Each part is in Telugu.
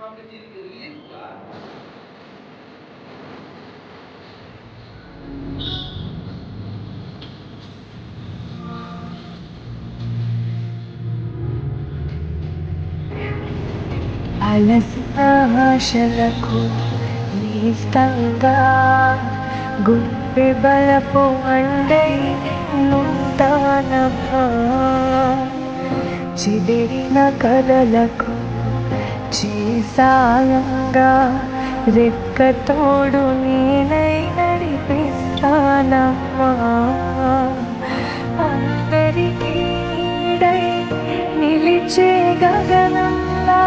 కాబట్టి దీనికి రిలీఫ్గా అలసిన నిస్తంగా గుండె బలపు అండై నుంటానమ్మా చిదిరిన కలలకు చీసాయంగా రెక్కతోడు నేనై నడిపిస్తానమ్మా. అందరికీ నిలిచే గగనంలా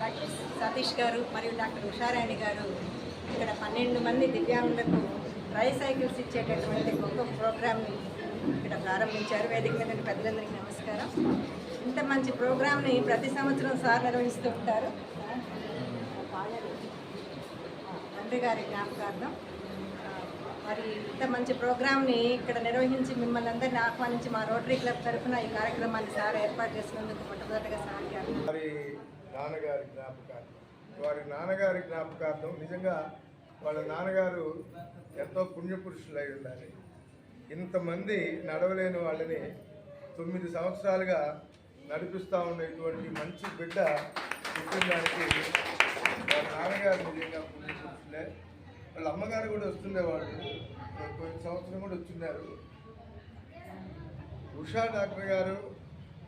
డాక్టర్ సతీష్ గారు మరియు డాక్టర్ ఉషారాణి గారు ఇక్కడ పన్నెండు మంది దివ్యాంగులకు ట్రై సైకిల్స్ ఇచ్చేటటువంటి గొప్ప ప్రోగ్రామ్ని ఇక్కడ ప్రారంభించారు. వేదిక మీద పెద్దలందరికీ నమస్కారం. ఇంత మంచి ప్రోగ్రామ్ని ప్రతి సంవత్సరం సార్ నిర్వహిస్తూ ఉంటారు. తండ్రి గారి జ్ఞాపకార్థం. మరి ఇంత మంచి ప్రోగ్రామ్ని ఇక్కడ నిర్వహించి మిమ్మల్ని అందరినీ ఆహ్వానించి మా రోటరీ క్లబ్ తరఫున ఈ కార్యక్రమాన్ని సార్ ఏర్పాటు చేసినందుకు మొట్టమొదటిగా సార్కి అభినందనలు. నాన్నగారి జ్ఞాపకార్థం. వారి నాన్నగారి జ్ఞాపకార్థం నిజంగా వాళ్ళ నాన్నగారు ఎంతో పుణ్యపురుషులై ఉండాలి. ఇంతమంది నడవలేని వాళ్ళని తొమ్మిది సంవత్సరాలుగా నడిపిస్తూ ఉన్న ఇటువంటి మంచి బిడ్డ కుటుంబానికి వాళ్ళ నాన్నగారు నిజంగా పుణ్యపురుషులే. వాళ్ళ అమ్మగారు కూడా వస్తుండేవాళ్ళు. కొన్ని సంవత్సరం కూడా వచ్చిన్నారు ఉషా డాక్టర్ గారు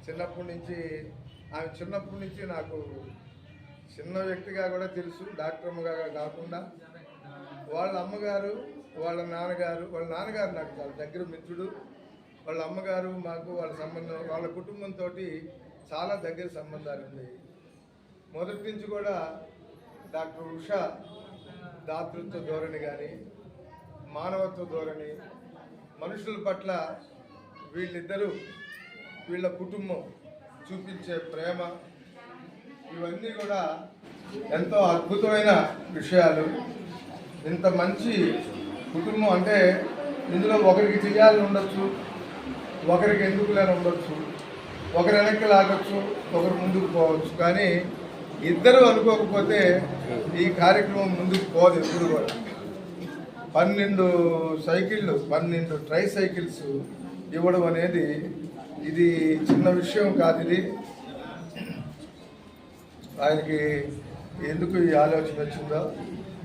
చిన్నప్పటి నుంచి ఆమె చిన్నప్పటి నుంచి నాకు చిన్న వ్యక్తిగా కూడా తెలుసు డాక్టర్ అమ్మగా కాకుండా. వాళ్ళ అమ్మగారు వాళ్ళ నాన్నగారు వాళ్ళ నాన్నగారు నాకు చాలా దగ్గర మిత్రుడు. వాళ్ళ అమ్మగారు మాకు వాళ్ళ సంబంధం వాళ్ళ కుటుంబంతో చాలా దగ్గర సంబంధాలు ఉన్నాయి. మొదటి నుంచి కూడా డాక్టర్ ఉషా దాతృత్వ ధోరణి కానీ మానవత్వ ధోరణి మనుషుల పట్ల వీళ్ళిద్దరూ వీళ్ళ కుటుంబం చూపించే ప్రేమ ఇవన్నీ కూడా ఎంతో అద్భుతమైన విషయాలు. ఇంత మంచి కుటుంబం అంటే ఇందులో ఒకరికి చేయాలని ఉండొచ్చు ఒకరికి ఎందుకు లేని ఉండొచ్చు ఒకరు వెనక్కి లాగొచ్చు ఒకరు ముందుకు పోవచ్చు. కానీ ఇద్దరు అనుకోకపోతే ఈ కార్యక్రమం ముందుకు పోదు ఎప్పుడు కూడా. పన్నెండు సైకిళ్ళు పన్నెండు ట్రై సైకిల్స్ ఇవ్వడం అనేది ఇది చిన్న విషయం కాదు ఇది. ఆయనకి ఎందుకు ఈ ఆలోచన వచ్చిందో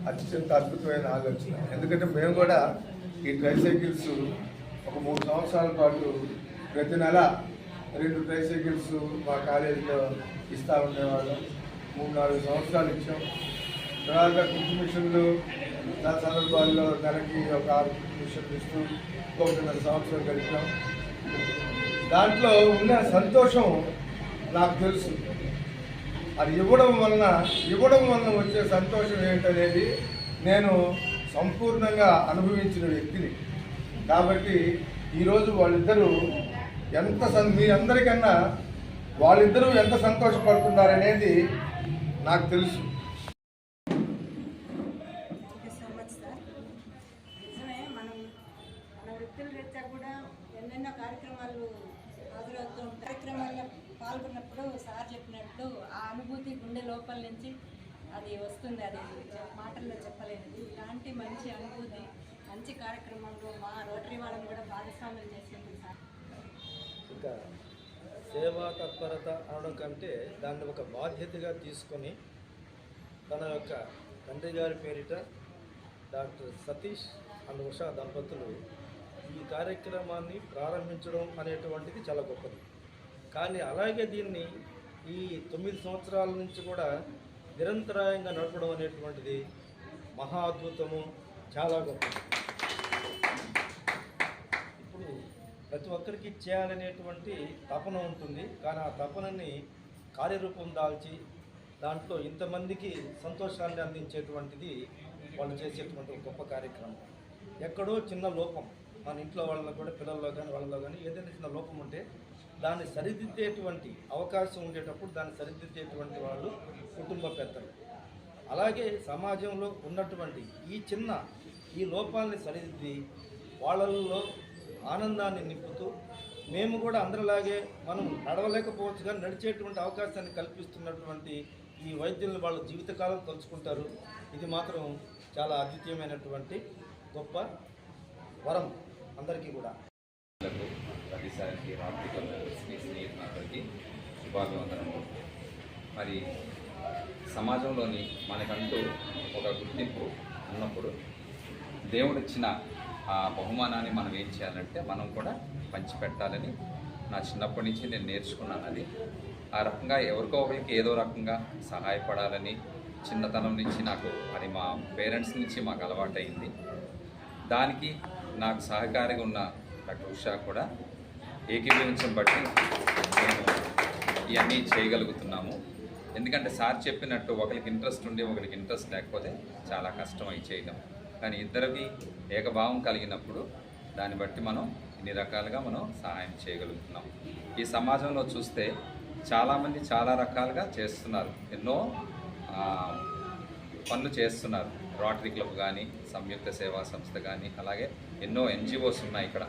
అత్యంత అద్భుతమైన ఆలోచన. ఎందుకంటే మేము కూడా ఈ ట్రైసైకిల్స్ ఒక మూడు సంవత్సరాల పాటు ప్రతి నెల రెండు ట్రైసైకిల్స్ మా కాలేజీలో ఇస్తూ ఉండేవాళ్ళం. మూడు నాలుగు సంవత్సరాలు ఇచ్చాం. తర్వాత కుట్టు మిషన్లు నా సందర్భాల్లో నెలకి ఒక ఆరు మిషన్లు ఇస్తూ ఒకటిన్నర సంవత్సరం గడిపాం. దాంట్లో ఉన్న సంతోషం నాకు తెలుసు. అది ఇవ్వడం వలన ఇవ్వడం వలన వచ్చే సంతోషం ఏంటనేది నేను సంపూర్ణంగా అనుభవించిన వ్యక్తిని. కాబట్టి ఈరోజు వాళ్ళిద్దరూ ఎంత సం మీ అందరికన్నా వాళ్ళిద్దరూ ఎంత సంతోషపడుతున్నారనేది నాకు తెలుసు thank you so much sir నిజమే మనం మన వృత్తుల రీత్యా కూడా ఎన్నెన్నో కార్యక్రమాలు హాజరవుతూ ఉంటాయి కార్యక్రమాల్లో పాల్గొన్నప్పుడు సార్ చెప్పినట్టు ఆ అనుభూతి గుండె లోపల నుంచి అది వస్తుంది అది చె- మాటల్లో చెప్పలేనిది ఇలాంటి మంచి అనుభూతి మంచి కార్యక్రమంలో మా రోటరీ వాళ్ళని కూడా భాగస్వామ్యం సార్. ఇంకా సేవా తత్పరత అనడం కంటే దాన్ని ఒక బాధ్యతగా తీసుకొని తన యొక్క తండ్రి గారి పేరిట డాక్టర్ సతీష్ అండ్ ఉషా దంపతులు ఈ కార్యక్రమాన్ని ప్రారంభించడం అనేటువంటిది చాలా గొప్పది. కానీ అలాగే దీన్ని ఈ తొమ్మిది సంవత్సరాల నుంచి కూడా నిరంతరాయంగా నడపడం అనేటువంటిది మహా అద్భుతము చాలా గొప్పది ఇప్పుడు ప్రతి ఒక్కరికి చేయాలనేటువంటి తపన ఉంటుంది. కానీ ఆ తపనని కార్యరూపం దాల్చి దాంట్లో ఇంతమందికి సంతోషాన్ని అందించేటువంటిది వాళ్ళు చేసేటువంటి ఒక గొప్ప కార్యక్రమం. ఎక్కడో చిన్న లోపం మన ఇంట్లో వాళ్ళలో కూడా పిల్లల్లో కానీ వాళ్ళలో కానీ ఏదైనా చిన్న లోపం ఉంటే దాన్ని సరిదిద్దేటువంటి అవకాశం ఉండేటప్పుడు దాన్ని సరిదిద్దేటువంటి వాళ్ళు కుటుంబ పెద్దలు. అలాగే సమాజంలో ఉన్నటువంటి ఈ చిన్న ఈ లోపాలని సరిదిద్ది వాళ్ళల్లో ఆనందాన్ని నింపుతూ మేము కూడా అందరిలాగే మనం నడవలేకపోవచ్చు కానీ నడిచేటువంటి అవకాశాన్ని కల్పిస్తున్నటువంటి ఈ వైద్యులను వాళ్ళ జీవితకాలం తలుచుకుంటారు ఇది మాత్రం చాలా అద్వితీయమైనటువంటి గొప్ప వరం అందరికీ కూడా. ప్రతిసారికి స్నేహితులందరికీ శుభాభివందనము మరి సమాజంలోని మనకంటూ ఒక గుర్తింపు ఉన్నప్పుడు దేవుడిచ్చిన ఆ బహుమానాన్ని మనం ఏం చేయాలంటే మనం కూడా పంచిపెట్టాలని నా చిన్నప్పటి నుంచి నేను నేర్చుకున్నాను అది. ఆ రకంగా ఎవరికో ఒకరికి ఏదో రకంగా సహాయపడాలని చిన్నతనం నుంచి నాకు అది మా పేరెంట్స్ నుంచి మాకు అలవాటైంది దానికి నాకు సహకారిగా ఉన్న డాక్టర్ ఉషా కూడా ఏకీభవించడం బట్టి మేము ఇవన్నీ చేయగలుగుతున్నాము. ఎందుకంటే సార్ చెప్పినట్టు ఒకరికి ఇంట్రెస్ట్ ఉండి ఒకరికి ఇంట్రెస్ట్ లేకపోతే చాలా కష్టం అయి చేయడం కానీ ఇద్దరికి ఏకభావం కలిగినప్పుడు దాన్ని బట్టి మనం ఇన్ని రకాలుగా మనం సహాయం చేయగలుగుతున్నాం. ఈ సమాజంలో చూస్తే చాలామంది చాలా రకాలుగా చేస్తున్నారు. ఎన్నో పనులు చేస్తున్నారు. రోటరీ క్లబ్ కానీ సంయుక్త సేవా సంస్థ కానీ అలాగే ఎన్నో ఎన్జిఓస్ ఉన్నాయి ఇక్కడ.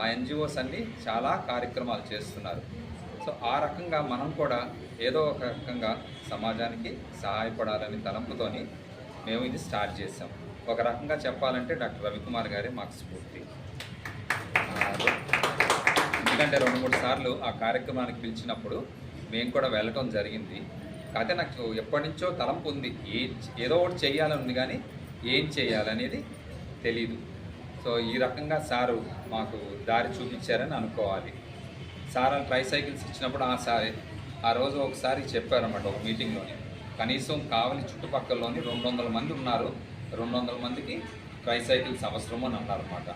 ఆ ఎన్జిఓస్ అన్నీ చాలా కార్యక్రమాలు చేస్తున్నారు. సో ఆ రకంగా మనం కూడా ఏదో ఒక రకంగా సమాజానికి సహాయపడాలని తలంపుతోని మేము ఇది స్టార్ట్ చేసాం ఒక రకంగా చెప్పాలంటే డాక్టర్ రవికుమార్ గారే మాకు స్ఫూర్తి ఎందుకంటే రెండు మూడు సార్లు ఆ కార్యక్రమానికి పిలిచినప్పుడు మేము కూడా వెళ్ళటం జరిగింది. కాకపోతే నాకు ఎప్పటి నుంచో తలంపు ఉంది. ఏ ఏదో ఒకటి చేయాలని ఉంది కానీ ఏం చేయాలనేది తెలీదు. సో ఈ రకంగా సారు మాకు దారి చూపించారని అనుకోవాలి. సార్ ట్రై సైకిల్స్ ఇచ్చినప్పుడు ఆ సారి ఆ రోజు ఒకసారి చెప్పారన్నమాట ఒక మీటింగ్లోని. కనీసం కావలి చుట్టుపక్కలలోని రెండు వందల మంది ఉన్నారు. రెండు వందల మందికి ట్రైసైకిల్స్ అవసరము అని అన్నారన్నమాట.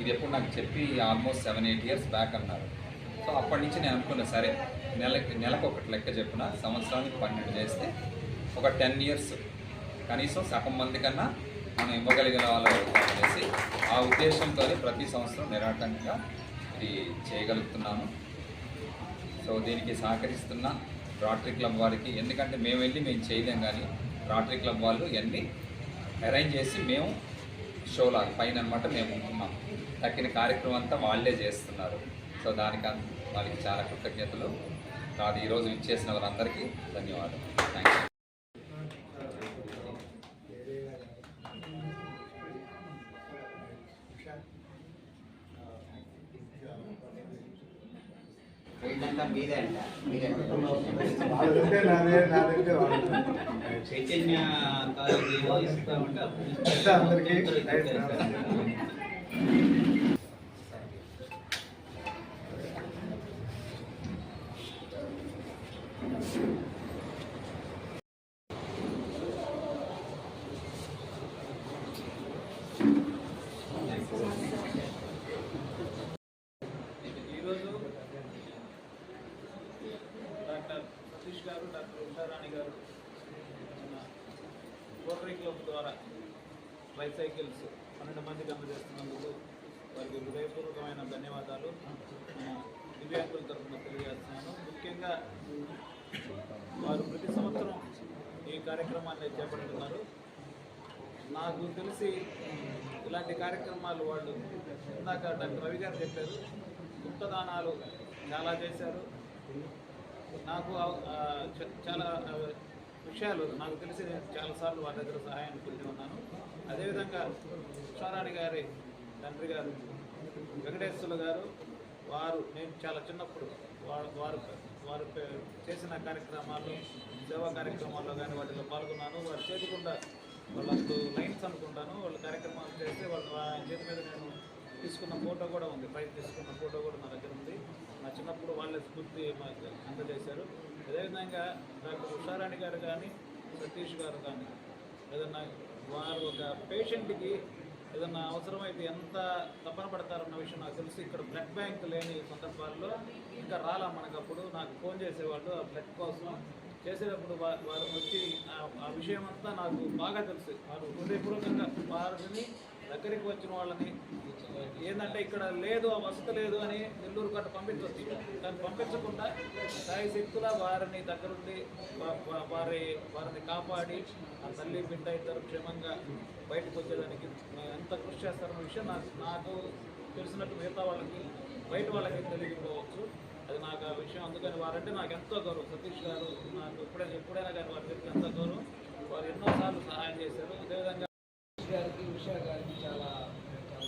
ఇది ఎప్పుడు నాకు చెప్పి almost seven eight years back అన్నారు. సో అప్పటి నుంచి నేను అనుకున్నా సరే నెలకి నెలకు ఒకటి లెక్క చెప్పిన సంవత్సరానికి పన్నెండు చేస్తే ఒక టెన్ ఇయర్స్ కనీసం సగం మంది కన్నా మనం ఇవ్వగలిగిన వాళ్ళు చేసి ఆ ఉద్దేశంతో ప్రతి సంవత్సరం నిరాటంగా ఇది చేయగలుగుతున్నాను. సో దీనికి సహకరిస్తున్న రాటరీ క్లబ్ వారికి ఎందుకంటే మేము వెళ్ళి మేము చేయలేం కానీ రాటరీ క్లబ్ వాళ్ళు ఇవన్నీ అరేంజ్ చేసి మేము షోలా పైన అనమాట మేము ఉంటున్నాం తక్కిన కార్యక్రమం అంతా వాళ్ళే చేస్తున్నారు. సో దానికి వాళ్ళకి చాలా కృతజ్ఞతలు. కాదు ఈరోజు ఇచ్చేసిన వారందరికీ ధన్యవాదాలు. థ్యాంక్ యూ మీదే అంట. మీరే వాళ్ళదంటే నాదే నాదంటే వాళ్ళది. చైతన్య కాలేజీ ఏమో ఇస్తామంటే అప్పుడు అంటే అందరికీ రైట్ ఈరోజు బైసైకిల్స్ పన్నెండు మందికి అందజేస్తున్నందుకు వారికి హృదయపూర్వకమైన ధన్యవాదాలు. దివ్యాంగుల తరఫున తెలియజేస్తున్నాను. ముఖ్యంగా వారు ప్రతి సంవత్సరం ఈ కార్యక్రమాన్ని చేపడుతున్నారు. నాకు తెలిసి ఇలాంటి కార్యక్రమాలు వాళ్ళు ఇందాక డాక్టర్ రవి గారు చెప్పారు. గుప్తదానాలు చాలా చేశారు. నాకు చాలా విషయాలు నాకు తెలిసి నేను చాలాసార్లు వారి దగ్గర సహాయాన్ని పొంది ఉన్నాను. అదేవిధంగా ఉషారాణి గారి తండ్రి గారు వెంకటేశ్వర్లు గారు వారు నేను చాలా చిన్నప్పుడు వారు వారు వారు చేసిన కార్యక్రమాల్లో సేవా కార్యక్రమాల్లో కానీ వాటిలో పాల్గొన్నాను. వారు చేతికుండా వాళ్ళకు లైన్స్ అనుకుంటాను. వాళ్ళ కార్యక్రమాలు చేస్తే వాళ్ళ చేతి మీద నేను తీసుకున్న ఫోటో కూడా ఉంది. ప్రైజ్ తీసుకున్న ఫోటో కూడా నా దగ్గర ఉంది. నా చిన్నప్పుడు వాళ్ళే స్ఫూర్తి మాకు అందజేశారు. అదేవిధంగా డాక్టర్ ఉషారాణి గారు కానీ సతీష్ గారు కానీ ఏదన్నా వారు ఒక పేషెంట్కి ఏదన్నా అవసరమైతే ఎంత తపన పడతారన్న విషయం నాకు తెలుసు. ఇక్కడ బ్లడ్ బ్యాంక్ లేని సందర్భాల్లో ఇంకా రాలా మనకప్పుడు. నాకు ఫోన్ చేసేవాళ్ళు ఆ బ్లడ్ కోసం. చేసేటప్పుడు వారు వచ్చి ఆ- ఆ విషయం అంతా నాకు బాగా తెలుసు. వారు హృదయపూర్వకంగా వారిని దగ్గరికి వచ్చిన వాళ్ళని ఏంటంటే ఇక్కడ లేదు ఆ వసతి లేదు అని నెల్లూరు గట్ట పంపించవచ్చు దాన్ని పంపించకుండా సాయి శక్తుల వారిని దగ్గరుండి వారి వారిని కాపాడి ఆ తల్లి బిడ్డ ఇద్దరు క్షేమంగా బయటకు వచ్చేదానికి ఎంత కృషి చేస్తారన్న విషయం నాకు నాకు తెలిసినట్టు మిగతా వాళ్ళకి బయట వాళ్ళకి తెలియకపోవచ్చు. అది నాకు ఆ విషయం అందుకని వారంటే నాకు ఎంతో గౌరవం. సతీష్ గారు నాకు ఎప్పుడైనా ఎప్పుడైనా కానీ వారి దగ్గర ఎంతో గౌరవం. వారు ఎన్నోసార్లు సహాయం చేశారు. అదేవిధంగా గారికి ఉషా గారికి చాలా చాలా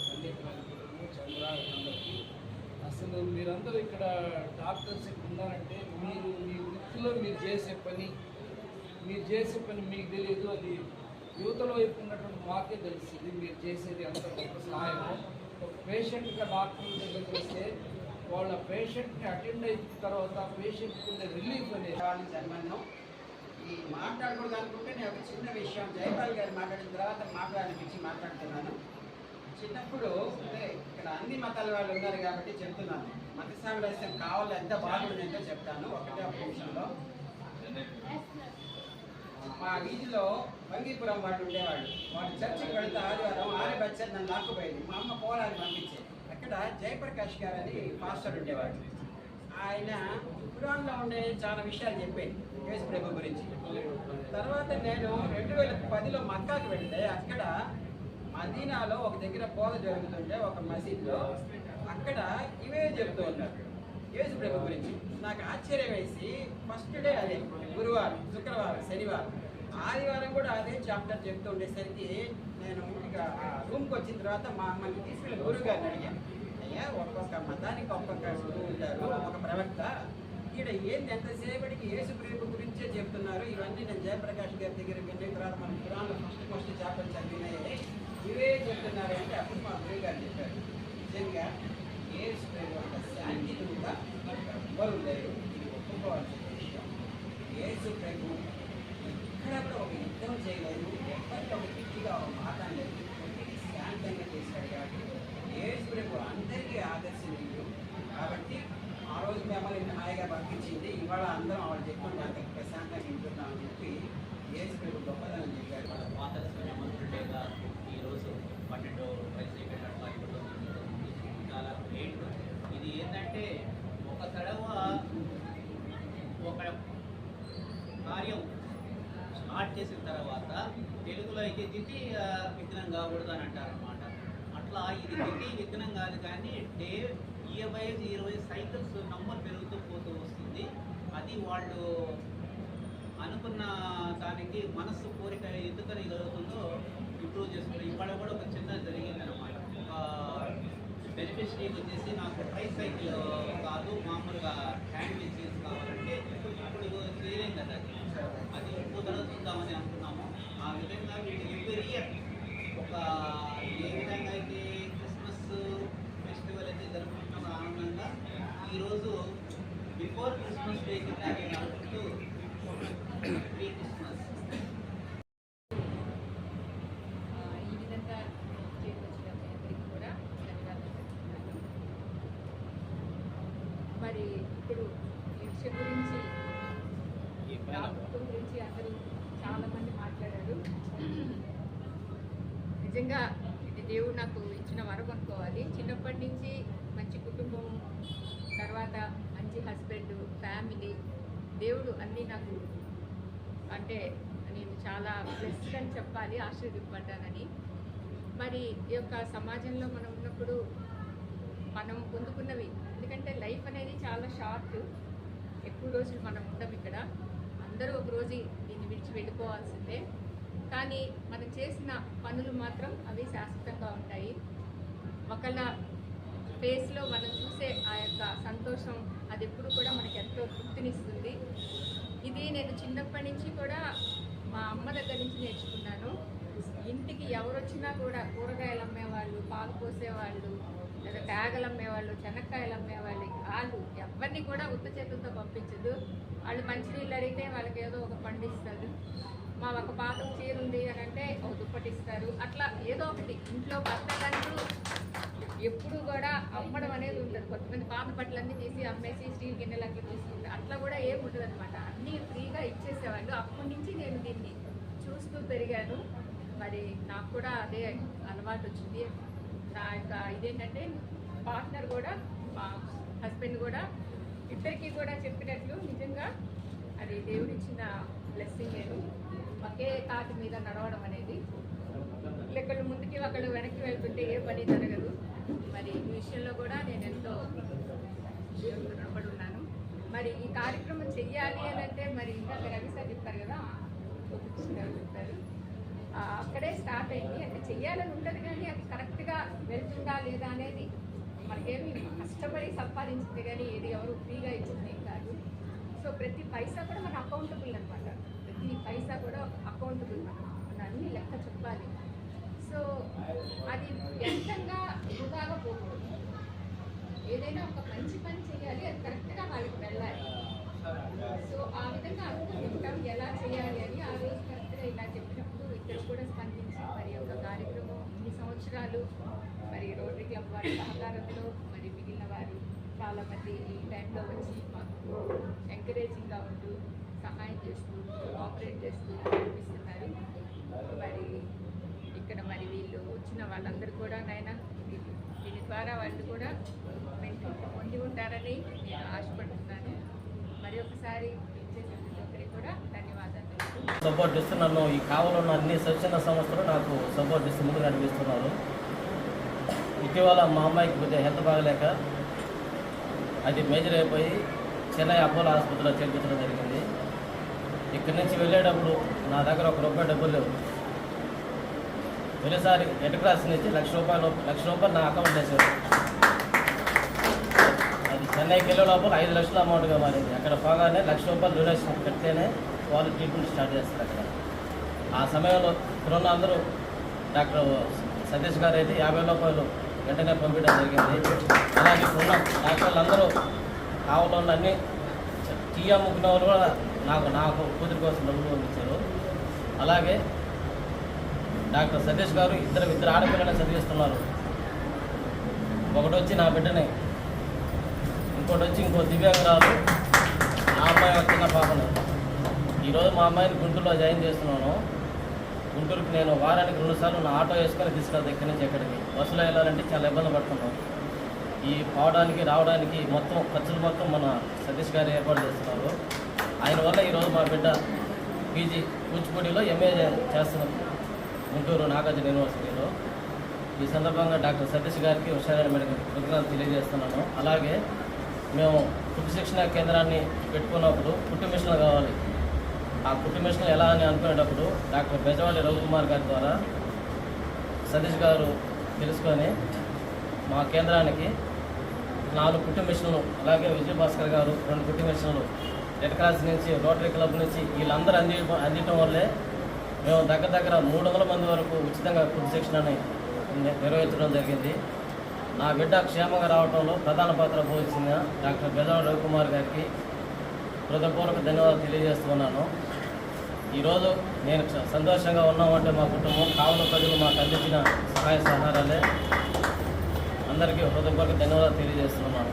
చంద్ర అందరికీ అసలు మీరందరూ ఇక్కడ డాక్టర్స్ ఇక్కడ ఉన్నారంటే మీరు మీ వృత్తిలో మీరు చేసే పని మీరు చేసే పని మీకు తెలియదు అది యువతలో వైపు ఉన్నటువంటి మాకే తెలుస్తుంది మీరు చేసేది అంత గొప్ప సహాయం ఒక పేషెంట్గా డాక్టర్ దగ్గరికి వస్తే వాళ్ళ పేషెంట్ని అటెండ్ అయిన తర్వాత పేషెంట్ ఉండే రిలీఫ్ అనేది జన్మన్నాం ఈ మాట్లాడకూడదు అనుకుంటే నేను ఒక చిన్న విషయం. జయపాల్ గారు మాట్లాడిన తర్వాత మాట్లాడిపించి మాట్లాడుతున్నాను. చిన్నప్పుడు అంటే ఇక్కడ అన్ని మతాల వాళ్ళు ఉన్నారు కాబట్టి చెప్తున్నాను. మత సామరస్యం కావాలి ఎంత బాగుందంటే చెప్తాను ఒకటే ఒక నిమిషంలో. మా వీధిలో వంగీపురం వాళ్ళు ఉండేవాళ్ళు. వాళ్ళు చర్చికి వెళ్తే ఆదివారం ఆరే బచ్చర్ నన్ను లాక్కుపోయింది. మా అమ్మ పోరాని పంపించేది అక్కడ జయప్రకాష్ గారు అని పాస్టర్ ఉండేవాడు. ఆయన పురాణంలో ఉండే చాలా విషయాలు చెప్పేది. యేసు ప్రభు గురించి. తర్వాత నేను రెండు వేల పదిలో మక్కాకి వెళ్తే అక్కడ మదీనాలో ఒక దగ్గర బోధ జరుగుతుంటే ఒక మసీద్లో అక్కడ ఇవే చెబుతూ ఉన్నారు. యేసు ప్రభు గురించి. నాకు ఆశ్చర్యం వేసి ఫస్ట్ డే అదే గురువారం శుక్రవారం శనివారం ఆదివారం కూడా అదే చాప్టర్ చెప్తూ ఉండేసరికి నేను ఇక ఆ రూమ్కి వచ్చిన తర్వాత మా అమ్మకి తీసుకెళ్ళి గురువు గారిని అడిగాను. అయ్యా ఒక్కొక్క మతానికి ఒక్కొక్క గురువు ఉంటారు ఒక ప్రవక్త ఈడ ఏంది ఎంతసేపటికి యేసు ప్రేమ గురించే చెప్తున్నారు? ఇవన్నీ నేను జయప్రకాష్ గారి దగ్గర విన్న తర్వాత మన పురాణంలో ఫస్ట్ ఫస్ట్ చేపలు చదివినాయి ఇవే చెప్తున్నారు అంటే అప్పుడు మా గురువు గారు చెప్పారు. నిజంగా యేసు ప్రేమ శాంతిని కూడా ఎవ్వరు లేరు ఇది ఒప్పుకోవాల్సిన విషయం. యేసు ప్రేమ ఎక్కడ కూడా ఒక యుద్ధం చేయలేదు. ఎప్పటికీ ఒక గట్టిగా ఒక మాట లేదు ప్రతిదీ శాంతంగా చేశాడు కాబట్టి యేసు ప్రభు అందరికీ ఆదర్శనీయుడు. కాబట్టి ఆ రోజు మిమ్మల్ని ఇంత హాయిగా పంపించింది. ఇవాళ అందరం ఆవిడ చెప్తుంటే అంత ప్రశాంతంగా వింటున్నామని చెప్పి ఏసు ప్రభు గొప్పదనం చెప్పారు. వాళ్ళ పాత మంత్రుడేగా ఈరోజు పన్నెండో వయసు అట్లా చాలా గ్రేట్. ఇది ఏంటంటే ఒక తడవ ఒక కార్యం స్టార్ట్ చేసిన తర్వాత తెలుగులో అయితే తిథి విఘ్నం కాకూడదు అని అంటారనమాట అట్లా ఇది తిథి విఘ్నం కాదు కానీ డే ఇరవై ఐదు ఇరవై సైకిల్స్ నంబర్ పెరుగుతూ పోతూ వస్తుంది. అది వాళ్ళు అనుకున్న దానికి మనస్సు కోరిక ఎందుకని జరుగుతుందో ఇంప్రూవ్ చేసుకుంటారు ఇవాళ కూడా ఒక చిన్న జరిగింది అనమాట ఒక బెనిఫిషరీకి వచ్చేసి నాకు ట్రై సైకిల్ కాదు మామూలుగా హ్యాండ్ వీల్స్ కావాలంటే ఇప్పుడు చేయలేం కదా. అది అది ఇంకో చూద్దామని అనుకున్నాము. ఆ విధంగా వీళ్ళు ఎవ్రీ ఇయర్ ఒక ఏ విధంగా అయితే క్రిస్మస్ ఫెస్టివల్ అయితే జరుపుకుంటామో ఆనందంగా ఈరోజు బిఫోర్ క్రిస్మస్ డే కింద నేను అనుకుంటూ ప్రీ క్రిస్మస్. ఆ, ఈ విధంగా కూడా. మరి ఇప్పుడు గురించి గురించి అందరూ చాలా మంది మాట్లాడారు. నిజంగా ఇది దేవుడు నాకు ఇచ్చిన వరం అనుకోవాలి. చిన్నప్పటి నుంచి మంచి కుటుంబం తర్వాత మంచి హస్బెండ్ ఫ్యామిలీ దేవుడు అన్నీ నాకు అంటే నేను చాలా బ్లెస్డ్ అని చెప్పాలి ఆశీర్వదింపడ్డానని మరి ఈ యొక్క సమాజంలో మనం ఉన్నప్పుడు మనం పొందుకున్నవి ఎందుకంటే లైఫ్ అనేది చాలా షార్ట్ ఎక్కువ రోజులు మనం ఉండం ఇక్కడ. అందరూ ఒక రోజు దీన్ని విడిచి వెళ్ళిపోవాల్సిందే. కానీ మనం చేసిన పనులు మాత్రం అవి శాశ్వతంగా ఉంటాయి. ఒకళ్ళ ఫేస్లో మనం చూసే ఆ యొక్క సంతోషం అది ఎప్పుడు కూడా మనకి ఎంతో తృప్తినిస్తుంది ఇది నేను చిన్నప్పటి నుంచి కూడా మా అమ్మ దగ్గర నుంచి నేర్చుకున్నాను. ఇంటికి ఎవరు వచ్చినా కూడా కూరగాయలు అమ్మేవాళ్ళు పాలు పోసేవాళ్ళు లేదా తేగలు అమ్మేవాళ్ళు చెనక్కాయలు అమ్మేవాళ్ళు వాళ్ళు ఎవరిని కూడా ఉత్త చేతులతో పంపించదు. వాళ్ళు మంచినీళ్ళు అడిగితే వాళ్ళకి ఏదో ఒక పండిస్తారు. మా ఒక పాత చీర ఉంది అని అంటే ఒక దుప్పటిస్తారు అట్లా ఏదో ఒకటి ఇంట్లో బట్టలంటూ ఎప్పుడు కూడా అమ్మడం అనేది ఉండదు. కొంతమంది పాత బట్టలన్నీ తీసి అమ్మేసి స్టీల్ గిన్నెలు అట్లా తీసుకుంటారు అట్లా కూడా ఏమి ఉండదు అనమాట అన్నీ ఫ్రీగా ఇచ్చేసేవాళ్ళు. అప్పటి నుంచి నేను దీన్ని చూస్తూ పెరిగాను. మరి నాకు కూడా అదే అలవాటు వచ్చింది. నా యొక్క ఇదేంటంటే పార్ట్నర్ కూడా మా హస్బెండ్ కూడా ఇద్దరికీ కూడా చెప్పినట్లు నిజంగా అది దేవుడిచ్చిన బ్లెస్సింగ్ నేను ఒకే తాటి మీద నడవడం అనేది. ఒకళ్ళు ముందుకి ఒకళ్ళు వెనక్కి వెళ్తుంటే ఏ పని జరగదు. మరి ఈ విషయంలో కూడా నేను ఎంతో రుణపడి ఉన్నాను మరి ఈ కార్యక్రమం చెయ్యాలి అని అంటే మరి ఇంకా రవి సార్ చెప్తారు కదా చెప్తారు అక్కడే స్టార్ట్ అయింది. అంటే చెయ్యాలని ఉంటుంది కానీ అది కరెక్ట్గా వెళ్తుందా లేదా అనేది మనకేమి కష్టపడి సంపాదించింది కానీ ఏది ఎవరు ఫ్రీగా ఇచ్చింది కాదు. సో ప్రతి పైసా కూడా మన అకౌంటబుల్ అనమాట ప్రతి పైసా కూడా అకౌంటబుల్ మనం అన్ని లెక్క చెప్పాలి. సో అది వ్యర్థంగా వృధాగా పోకూడదు. ఏదైనా ఒక మంచి పని చేయాలి అది కరెక్ట్గా వాళ్ళకి వెళ్ళాలి. సో ఆ విధంగా అనుకుంటుంటాం ఎలా చేయాలి అని ఆ రోజు కరెక్ట్గా ఇలా చెప్పినప్పుడు ఇద్దరు కూడా స్పందించి మరి ఒక కార్యక్రమం ఇన్ని సంవత్సరాలు మరి రోటరీ క్లబ్ వారి సహకారంలో మరి మిగిలిన వారు చాలామంది ఈ టైంలో వచ్చి మాకు ఎంకరేజింగ్గా ఉంటూ సహాయం చేస్తూ ఆపరేట్ చేస్తూ అనిపిస్తున్నారు. మరి మరి వీళ్ళు వచ్చిన వాళ్ళందరూ కూడా నాయన దీని ద్వారా వాళ్ళు కూడా బెనిఫిట్ పొంది ఉంటారని నేను ఆశపడుతున్నాను. మరి ఒకసారి కూడా ధన్యవాదాలు. సపోర్ట్ ఇస్తున్నాను ఈ కావలో ఉన్న అన్ని స్వచ్ఛంద సంస్థలు నాకు సపోర్ట్ ఇస్తూ ముందుగా అనిపిస్తున్నారు. ఇటీవల మా అమ్మాయికి కొద్దిగా హెల్త్ బాగలేక అది మేజర్ అయిపోయి చెన్నై అపోలో ఆసుపత్రిలో చేర్పించడం జరిగింది. ఇక్కడి నుంచి వెళ్ళేటప్పుడు నా దగ్గర ఒక రూపాయి డబ్బులు లేవు. తొలిసారి రెడ్ క్రాస్ నుంచి లక్ష రూపాయలు లక్ష రూపాయలు నా అకౌంట్ వేసాడు అది చెన్నైకి వెళ్ళే లోపల ఐదు లక్షల అమౌంట్గా మారింది. అక్కడ పోగానే లక్ష రూపాయలు డొనేషన్ పెడితేనే వాళ్ళు ట్రీట్మెంట్ స్టార్ట్ చేస్తారు అక్కడ. ఆ సమయంలో ఇక్కడున్న అందరూ డాక్టర్ సతీష్ గారు అయితే యాభై రూపాయలు వెంటనే పంపించడం జరిగింది. అలాగే ఉన్న డాక్టర్లు అందరూ కావలో ఉన్న అన్ని టీ అమ్ముకున్న వాళ్ళు కూడా నాకు నాకు కూతురి కోసం డబ్బులు పంపించారు. అలాగే డాక్టర్ సతీష్ గారు ఇద్దరు ఇద్దరు ఆడపిల్లని చదివిస్తున్నారు. ఒకటి వచ్చి నా బిడ్డని ఇంకోటి వచ్చి ఇంకో దివ్యాంగురాలు నా అమ్మాయి వచ్చి నా పాపను. ఈరోజు మా అమ్మాయిని గుంటూరులో జాయిన్ చేస్తున్నాను. గుంటూరుకి నేను వారానికి రెండుసార్లు నా ఆటో వేసుకొని తీసుకెళ్తాను ఎక్కడి నుంచి ఎక్కడికి. బస్సులో వెళ్ళాలంటే చాలా ఇబ్బంది పడుతున్నాం. ఈ పోవడానికి రావడానికి మొత్తం ఖర్చులు మొత్తం మన సతీష్ గారు ఏర్పాటు చేస్తున్నారు. ఆయన వల్ల ఈరోజు మా బిడ్డ పీజీ కూచిపూడిలో ఎంఏ చేస్తున్నాం. గుంటూరు నాగార్జున యూనివర్సిటీలో ఈ సందర్భంగా డాక్టర్ సతీష్ గారికి హుషారాయణ మెడికల్ కృతజ్ఞతలు తెలియజేస్తున్నాను. అలాగే మేము కుట్టు శిక్షణ కేంద్రాన్ని పెట్టుకున్నప్పుడు కుట్టు మిషన్లు కావాలి. ఆ కుట్టు మిషన్లు ఎలా అని అనుకునేటప్పుడు డాక్టర్ బెజవాడి రవికుమార్ గారి ద్వారా సతీష్ గారు తెలుసుకొని మా కేంద్రానికి నాలుగు కుట్టు మిషన్లు అలాగే విజయభాస్కర్ గారు రెండు కుట్టు మిషన్లు రెడ్ క్రాస్ నుంచి రోటరీ క్లబ్ నుంచి వీళ్ళందరూ అంది అందించడం వల్లే మేము దగ్గర దగ్గర మూడు వందల మంది వరకు ఉచితంగా కుట్టు శిక్షణని నిర్వహించడం జరిగింది. నా బిడ్డ క్షేమంగా రావడంలో ప్రధాన పాత్ర పోషించిన డాక్టర్ బెజవాడ రవికుమార్ గారికి హృదయపూర్వక ధన్యవాదాలు తెలియజేస్తున్నాను ఈరోజు నేను సంతోషంగా ఉన్నామంటే మా కుటుంబం కావున ప్రజలు మాకు అందించిన సహాయ సహకారాలే. అందరికీ హృదయపూర్వక ధన్యవాదాలు తెలియజేస్తున్నాను.